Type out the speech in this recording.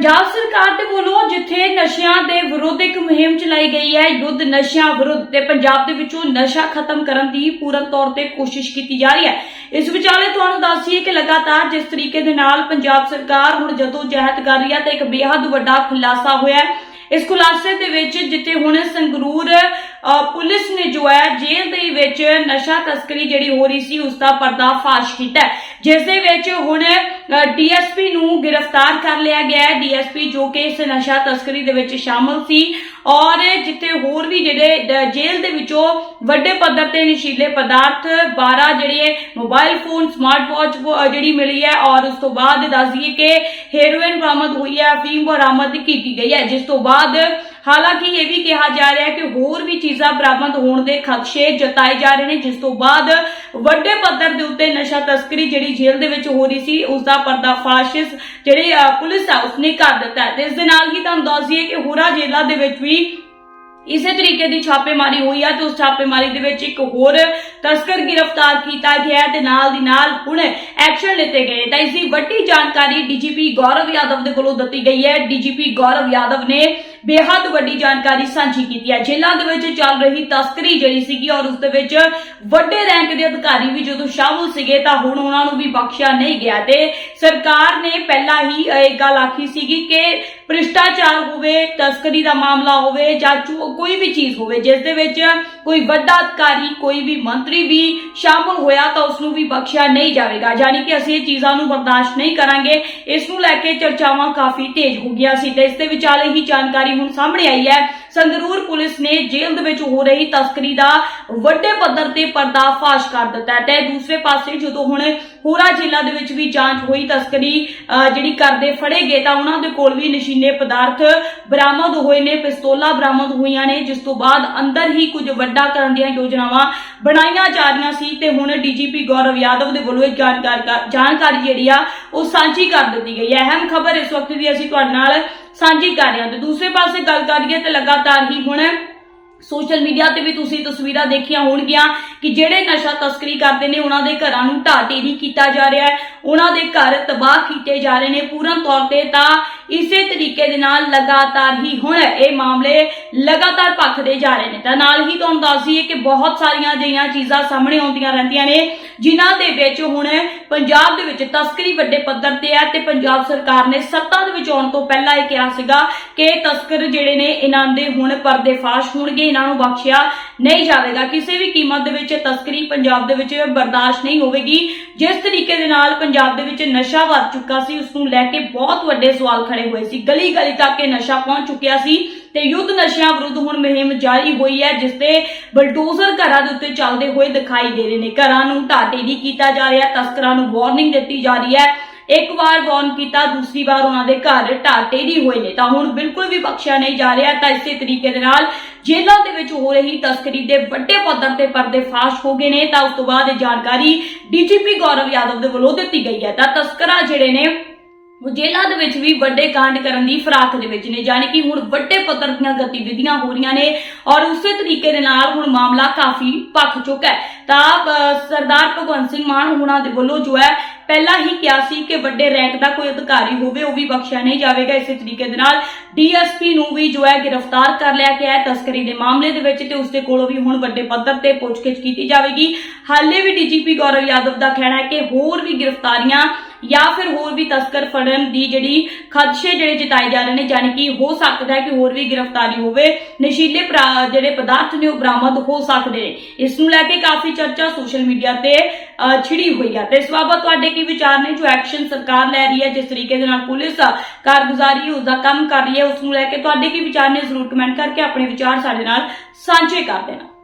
ਪੰਜਾਬ ਸਰਕਾਰ ਦੇ ਵੱਲੋਂ ਜਿੱਥੇ ਨਸ਼ਿਆਂ ਦੇ ਵਿਰੁੱਧ ਇੱਕ ਮੁਹਿੰਮ ਚਲਾਈ ਗਈ ਹੈ, ਯੁੱਧ ਨਸ਼ਿਆਂ ਵਿਰੁੱਧ ਤੇ ਪੰਜਾਬ ਦੇ ਵਿੱਚੋਂ ਨਸ਼ਾ ਖਤਮ ਕਰਨ ਦੀ ਪੂਰਨ ਤੌਰ ਤੇ ਕੋਸ਼ਿਸ਼ ਕੀਤੀ ਜਾ ਰਹੀ ਹੈ। ਇਸ ਵਿਚਾਲੇ ਤੁਹਾਨੂੰ ਦੱਸੀਏ ਕਿ ਲਗਾਤਾਰ ਜਿਸ ਤਰੀਕੇ ਦੇ ਨਾਲ ਪੰਜਾਬ ਸਰਕਾਰ ਹੁਣ ਜਦੋਂ ਜਹਿਦ ਕਰ ਰਹੀ ਹੈ ਤੇ ਇੱਕ ਬੇहद ਵੱਡਾ ਖੁਲਾਸਾ ਹੋਇਆ ਹੈ। ਇਸ ਖੁਲਾਸੇ ਦੇ ਵਿੱਚ ਜਿੱਥੇ ਹੁਣ ਸੰਗਰੂਰ ਪੁਲਿਸ ਨੇ ਜੋ ਹੈ ਜੇਲ੍ਹ ਦੇ ਵਿੱਚ ਨਸ਼ਾ ਤਸਕਰੀ ਜਿਹੜੀ ਹੋ ਰਹੀ ਸੀ, ਉਸ ਦਾ ਪਰਦਾਫਾਸ਼ ਕੀਤਾ ਜਿਸ ਦੇ ਵਿੱਚ ਹੁਣ ਡੀਐਸਪੀ ਨੂੰ ਗ੍ਰਿਫਤਾਰ ਕਰ ਲਿਆ ਗਿਆ ਹੈ। ਡੀਐਸਪੀ ਜੋ ਕਿ ਇਸ ਨਸ਼ਾ ਤਸਕਰੀ ਦੇ ਵਿੱਚ ਸ਼ਾਮਲ ਸੀ। ਔਰ ਜਿੱਥੇ ਹੋਰ ਵੀ ਜਿਹੜੇ ਡ- ਜੇਲ੍ਹ ਦੇ ਵਿੱਚੋਂ ਵੱਡੇ ਪੱਧਰ ਤੇ ਨਸ਼ੀਲੇ ਪਦਾਰਥ 12 ਜਿਹੜੇ ਮੋਬਾਈਲ ਫੋਨ ਸਮਾਰਟ ਵਾਚ ਜਿਹੜੀ ਮਿਲੀ ਹੈ। ਔਰ ਉਸ ਤੋਂ ਬਾਅਦ ਦੱਸ ਦਈਏ ਕਿ ਹੈਰੋਇਨ ਬਰਾਮਦ ਹੋਈ ਹੈ, ਅਫੀਮ ਬਰਾਮਦ ਕੀਤੀ ਗਈ ਹੈ। ਜਿਸ ਤੋਂ ਬਾਅਦ ਹਾਲਾਂਕਿ ਇਹ ਵੀ ਕਿਹਾ ਜਾ ਰਿਹਾ ਹੈ ਕਿ ਹੋਰ ਵੀ ਚੀਜ਼ਾਂ ਬਰਾਮਦ ਹੋਣ ਦੇ ਖਦਸ਼ੇ ਜਤਾਏ ਜਾ ਰਹੇ ਨੇ, ਜਿਸ ਤੋਂ ਬਾਅਦ ਵੱਡੇ ਪੱਧਰ ਦੇ ਉੱਤੇ ਨਸ਼ਾ ਤਸਕਰੀ ਜਿਹੜੀ ਜੇਲ੍ਹ ਦੇ ਵਿੱਚ ਹੋ ਰਹੀ ਸੀ ਉਸ ਦਾ ਪਰਦਾਫਾਸ਼ ਇਸ ਪੁਲਿਸ ਆ, ਉਸਨੇ ਕਰ ਦਿੱਤਾ ਤੇ ਇਸ ਦੇ ਨਾਲ ਹੀ ਤੁਹਾਨੂੰ ਦੱਸ ਦਈਏ ਕਿ ਹੋਰਾਂ ਜੇਲ੍ਹਾਂ ਦੇ ਵਿੱਚ ਵੀ ਇਸੇ ਤਰੀਕੇ ਦੀ ਛਾਪੇਮਾਰੀ ਹੋਈ ਹੈ ਤੇ ਉਸ ਛਾਪੇਮਾਰੀ ਦੇ ਵਿੱਚ ਇੱਕ ਹੋਰ ਤਸਕਰ ਗ੍ਰਿਫਤਾਰ ਕੀਤਾ ਗਿਆ ਤੇ ਨਾਲ ਦੀ ਨਾਲ ਹੁਣ ਐਕਸ਼ਨ ਲਿੱਤੇ ਗਏ ਤਾਂ ਇਸ ਦੀ ਵੱਡੀ ਜਾਣਕਾਰੀ ਡੀਜੀਪੀ ਗੌਰਵ ਯਾਦਵ ਦੇ ਕੋਲੋਂ ਦਿੱਤੀ ਗਈ ਹੈ। ਡੀਜੀਪੀ ਗੌਰਵ ਯਾਦਵ ਨੇ ਬੇहद ਵੱਡੀ ਜਾਣਕਾਰੀ ਸਾਂਝੀ ਕੀਤੀ ਹੈ। ਜੇਲ੍ਹਾਂ ਦੇ ਵਿੱਚ ਚੱਲ ਰਹੀ ਤਸਕਰੀ ਜਿਹੜੀ ਸੀਗੀ ਔਰ ਉਸ ਦੇ ਵਿੱਚ ਵੱਡੇ ਰੈਂਕ ਦੇ ਅਧਿਕਾਰੀ ਵੀ ਜਦੋਂ ਸ਼ਾਮਲ ਸੀਗੇ ਤਾਂ ਹੁਣ ਉਹਨਾਂ ਨੂੰ ਵੀ ਬਖਸ਼ਿਆ ਨਹੀਂ ਗਿਆ ਤੇ ਸਰਕਾਰ ਨੇ ਪਹਿਲਾਂ ਹੀ ਇਹ ਗੱਲ ਆਖੀ ਸੀਗੀ ਕਿ ਭ੍ਰਿਸ਼ਟਾਚਾਰ ਹੋਵੇ, ਤਸਕਰੀ ਦਾ ਮਾਮਲਾ ਹੋਵੇ ਜਾਂ ਕੋਈ ਵੀ ਚੀਜ਼ ਹੋਵੇ, ਜਿਸ ਦੇ ਵਿੱਚ ਕੋਈ ਵੱਡਾ ਅਧਿਕਾਰੀ, ਕੋਈ ਵੀ ਮੰਤਰੀ ਵੀ ਸ਼ਾਮਲ ਹੋਇਆ ਤਾਂ ਉਸ ਨੂੰ ਵੀ ਬਖਸ਼ਿਆ ਨਹੀਂ ਜਾਵੇਗਾ। ਯਾਨੀ ਕਿ ਅਸੀਂ ਇਹ ਚੀਜ਼ਾਂ ਨੂੰ ਬਰਦਾਸ਼ਤ ਨਹੀਂ ਕਰਾਂਗੇ। ਇਸ ਨੂੰ ਲੈ ਕੇ ਚਰਚਾਵਾਂ ਕਾਫੀ ਤੇਜ਼ ਹੋ ਗਈਆਂ ਸੀ ਤੇ ਇਸ ਦੇ ਵਿਚਾਲੇ ਹੀ ਜਾਣਕਾਰੀ ਹੁਣ ਸਾਹਮਣੇ ਆਈ ਹੈ। ਸੰਗਰੂਰ ਪੁਲਿਸ ਨੇ ਜੇਲ੍ਹ ਦੇ ਵਿੱਚ ਹੋ ਰਹੀ ਤਸਕਰੀ ਦਾ ਵੱਡੇ ਪੱਧਰ ਤੇ ਪਰਦਾਫਾਸ਼ ਕਰ ਦਿੱਤਾ ਹੈ। ਤੇ ਦੂਸਰੇ ਪਾਸੇ ਜਦੋਂ ਹੁਣ ਹੋਰਾਂ ਜ਼ਿਲ੍ਹਾ ਦੇ ਵਿੱਚ ਵੀ ਜਾਂਚ ਹੋਈ ਤਸਕਰੀ ਜਿਹੜੀ ਕਰਦੇ ਫੜੇ ਗਏ ਤਾਂ ਉਹਨਾਂ ਦੇ ਕੋਲ ਵੀ ਨਸ਼ੀਲੇ ਪਦਾਰਥ ਬਰਾਮਦ ਹੋਏ ਨੇ, ਪਿਸਤੌਲਾਂ ਬਰਾਮਦ ਹੋਈਆਂ ਨੇ, ਜਿਸ ਤੋਂ ਬਾਅਦ ਅੰਦਰ ਹੀ ਕੁਝ ਵੱਡਾ ਕਰਨ ਦੀਆਂ ਯੋਜਨਾਵਾਂ ਬਣਾਈਆਂ ਜਾ ਰਹੀਆਂ ਸੀ। ਤੇ ਹੁਣ ਡੀਜੀਪੀ ਗੌਰਵ ਯਾਦਵ ਦੇ ਵੱਲੋਂ ਇਹ ਜਾਣਕਾਰੀ ਜਾਣਕਾਰੀ ਜਿਹੜੀ ਆ, ਉਹ ਸਾਂਝੀ ਕਰ ਦਿੱਤੀ ਗਈ ਹੈ। ਅਹਿਮ ਖਬਰ ਇਸ ਵਕਤ ਦੀ ਅਸੀਂ ਤੁਹਾਡੇ ਨਾਲ ਸਾਂਝੀ ਕਰ ਰਹੇ ਹਾਂ। ਤੇ ਦੂਸਰੇ ਪਾਸੇ ਗੱਲ ਕਰੀਏ ਤੇ ਲਗਾਤਾਰ ਹੀ ਹੁਣ ਸੋਸ਼ਲ ਮੀਡੀਆ ਤੇ ਵੀ ਤੁਸੀਂ ਤਸਵੀਰਾਂ ਦੇਖੀਆਂ ਹੋਣਗੀਆਂ ਕਿ ਜਿਹੜੇ ਨਸ਼ਾ ਤਸਕਰੀ ਕਰਦੇ ਨੇ, ਉਹਨਾਂ ਦੇ ਘਰਾਂ ਨੂੰ ਢਾਟੇ ਨਹੀਂ ਕੀਤਾ ਜਾ ਰਿਹਾ ਹੈ। ਉਹਨਾਂ ਦੇ ਘਰ ਤਬਾਹ ਕੀਤੇ ਜਾ ਰਹੇ ਨੇ। ਪੂਰਨ ਤੌਰ ਤੇ ਤਾਂ ਇਸੇ ਤਰੀਕੇ ਦੇ ਨਾਲ ਲਗਾਤਾਰ ਹੀ ਹੁਣ ਇਹ ਮਾਮਲੇ ਲਗਾਤਾਰ ਭਖਦੇ ਜਾ ਰਹੇ ਨੇ। ਤਾਂ ਨਾਲ ਹੀ ਤੁਹਾਨੂੰ ਦੱਸ ਦਈਏ ਕਿ ਬਹੁਤ ਸਾਰੀਆਂ ਅਜਿਹੀਆਂ ਚੀਜ਼ਾਂ ਸਾਹਮਣੇ ਆਉਂਦੀਆਂ ਰਹਿੰਦੀਆਂ ਨੇ, ਜਿਨ੍ਹਾਂ ਦੇ ਵਿੱਚ ਹੁਣ ਪੰਜਾਬ ਦੇ ਵਿੱਚ ਤਸਕਰੀ ਵੱਡੇ ਪੱਧਰ ਤੇ ਹੈ ਤੇ ਪੰਜਾਬ ਸਰਕਾਰ ਨੇ ਸੱਤਾ ਦੇ ਵਿੱਚ ਆਉਣ ਤੋਂ ਪਹਿਲਾਂ ਇਹ ਕਿਹਾ ਸੀਗਾ ਕਿ ਤਸਕਰ ਜਿਹੜੇ ਨੇ, ਇਹਨਾਂ ਦੇ ਹੁਣ ਪਰਦੇਫਾਸ਼ ਹੋਣਗੇ, ਇਹਨਾਂ ਨੂੰ ਬਖਸ਼ਿਆ ਨਹੀਂ ਜਾਵੇਗਾ। ਕਿਸੇ ਵੀ ਕੀਮਤ ਦੇ ਵਿੱਚ ਤਸਕਰੀ ਪੰਜਾਬ ਦੇ ਵਿੱਚ ਬਰਦਾਸ਼ਤ ਨਹੀਂ ਹੋਵੇਗੀ। ਜਿਸ ਤਰੀਕੇ ਦੇ ਨਾਲ ਪੰਜਾਬ ਦੇ ਵਿੱਚ ਨਸ਼ਾ ਵੱਧ ਚੁੱਕਾ ਸੀ ਉਸ ਨੂੰ ਲੈ ਕੇ ਬਹੁਤ ਵੱਡੇ ਸਵਾਲ ਖੜੇ ਹੋਏ ਸੀ। ਗਲੀ ਗਲੀ ਤੱਕ ਇਹ ਨਸ਼ਾ ਪਹੁੰਚ ਚੁੱਕਿਆ ਸੀ ਤੇ ਯੁੱਧ ਨਸ਼ਿਆਂ ਵਿਰੁੱਧ ਹੁਣ ਮੁਹਿੰਮ ਜਾਰੀ ਹੋਈ ਹੈ, ਜਿਸ ਤੇ ਬਲਡੋਜ਼ਰ ਘਰਾਂ ਦੇ ਉੱਤੇ ਚੱਲਦੇ ਹੋਏ ਦਿਖਾਈ ਦੇ ਰਹੇ ਨੇ। ਘਰਾਂ ਨੂੰ ਢਾਟੇ ਨਹੀਂ ਕੀਤਾ ਜਾ ਰਿਹਾ, ਤਸਕਰਾਂ ਨੂੰ ਵਾਰਨਿੰਗ ਦਿੱਤੀ ਜਾ ਰਹੀ ਹੈ। ਇੱਕ ਵਾਰ ਵਾਰਨ ਕੀਤਾ, ਦੂਸਰੀ ਵਾਰ ਉਹਨਾਂ ਦੇ ਘਰ ਢਾਟੇ ਨਹੀਂ ਹੋਏ ਨੇ। ਤਾਂ ਹੁਣ ਬਿਲਕੁਲ ਵੀ ਬਖਸ਼ਿਆ ਨਹੀਂ ਜਾ ਰਿਹਾ, ਤਾਂ ਇਸੇ ਤਰੀਕੇ ਦੇ ਨਾਲ ਜੇਲ੍ਹਾਂ ਦੇ ਵਿੱਚ ਹੋ ਰਹੀ ਤਸਕਰੀ ਦੇ ਵੱਡੇ ਪੱਧਰ ਤੇ ਪਰਦੇ ਫਾਸ਼ ਹੋ ਗਏ ਨੇ। ਤਾਂ ਉਸ ਤੋਂ ਬਾਅਦ ਇਹ ਜਾਣਕਾਰੀ ਡੀਜੀਪੀ ਗੌਰਵ ਯਾਦਵ ਦੇ ਵੱਲੋਂ ਦਿੱਤੀ ਗਈ ਹੈ। ਤਾਂ ਤਸਕਰਾਂ ਜਿਹੜੇ ਨੇ ਜੇਲ੍ਹਾਂ ਦੇ ਵਿੱਚ ਵੀ ਵੱਡੇ ਕਾਂਡ ਕਰਨ ਦੀ ਫਰਾਕ ਦੇ ਵਿੱਚ ਨੇ ਯਾਨੀ ਕਿ ਹੁਣ ਵੱਡੇ ਪੱਧਰ ਦੀਆਂ ਗਤੀਵਿਧੀਆਂ ਹੋ ਰਹੀਆਂ ਨੇ ਔਰ ਉਸੇ ਤਰੀਕੇ ਦੇ ਨਾਲ ਹੁਣ ਮਾਮਲਾ ਕਾਫੀ ਪੱਕ ਚੁੱਕਾ ਹੈ। ਤਾਂ ਸਰਦਾਰ ਭਗਵੰਤ ਸਿੰਘ ਮਾਨ ਉਹਨਾਂ ਦੇ ਵੱਲੋਂ ਜੋ ਹੈ, ਪਹਿਲਾਂ ਹੀ ਕਿਹਾ ਸੀ ਕਿ ਵੱਡੇ ਰੈਂਕ ਦਾ ਕੋਈ ਅਧਿਕਾਰੀ ਹੋਵੇ, ਉਹ ਵੀ ਬਖਸ਼ਿਆ ਨਹੀਂ ਜਾਵੇਗਾ। ਇਸੇ ਤਰੀਕੇ ਦੇ ਨਾਲ ਡੀਐਸਪੀ ਨੂੰ ਵੀ ਜੋ ਹੈ ਗ੍ਰਿਫਤਾਰ ਕਰ ਲਿਆ ਗਿਆ ਹੈ ਤਸਕਰੀ ਦੇ ਮਾਮਲੇ ਦੇ ਵਿੱਚ ਤੇ ਉਸਦੇ ਕੋਲੋਂ ਵੀ ਹੁਣ ਵੱਡੇ ਪੱਧਰ ਤੇ ਪੁੱਛਗਿੱਛ ਕੀਤੀ ਜਾਵੇਗੀ। ਹਾਲੇ ਵੀ ਡੀਜੀਪੀ ਗੌਰਵ ਯਾਦਵ ਦਾ ਕਹਿਣਾ ਹੈ ਕਿ ਹੋਰ ਵੀ ਗ੍ਰਿਫਤਾਰੀਆਂ ਜਾਂ ਫਿਰ ਹੋਰ ਵੀ ਤਸਕਰ ਫੜਨ ਦੀ ਜਿਹੜੀ ਖਦਸ਼ੇ ਜਿਹੜੇ ਜਤਾਏ ਜਾ ਰਹੇ ਨੇ ਯਾਨੀ ਕਿ ਹੋ ਸਕਦਾ ਹੈ ਕਿ ਹੋਰ ਵੀ ਗ੍ਰਿਫਤਾਰੀ ਹੋਵੇ। ਨਸ਼ੀਲੇ ਜਿਹੜੇ ਪਦਾਰਥ ਨੇ ਉਹ ਬਰਾਮਦ ਹੋ ਸਕਦੇ ਨੇ। ਇਸ ਨੂੰ ਲੈ ਕੇ ਕਾਫੀ ਚਰਚਾ ਸੋਸ਼ਲ ਮੀਡੀਆ ਤੇ ਛਿੜੀ ਹੋਈ ਹੈ ਤੇ ਇਸ ਬਾਬਤ ਤੁਹਾਡੇ ਕੀ ਵਿਚਾਰ ਨੇ? ਜੋ ਐਕਸ਼ਨ ਸਰਕਾਰ ਲੈ ਰਹੀ ਹੈ, ਜਿਸ ਤਰੀਕੇ ਦੇ ਨਾਲ ਪੁਲਿਸ ਕਾਰਗੁਜ਼ਾਰੀ ਉਸ ਦਾ ਕੰਮ ਕਰ ਰਹੀ ਹੈ, ਉਸ ਨੂੰ ਲੈ ਕੇ ਤੁਹਾਡੇ ਕੀ ਵਿਚਾਰ ਨੇ? ਜ਼ਰੂਰ ਕਮੈਂਟ ਕਰਕੇ ਆਪਣੇ ਵਿਚਾਰ ਸਾਡੇ ਨਾਲ ਸਾਂਝੇ ਕਰ ਦੇਣਾ।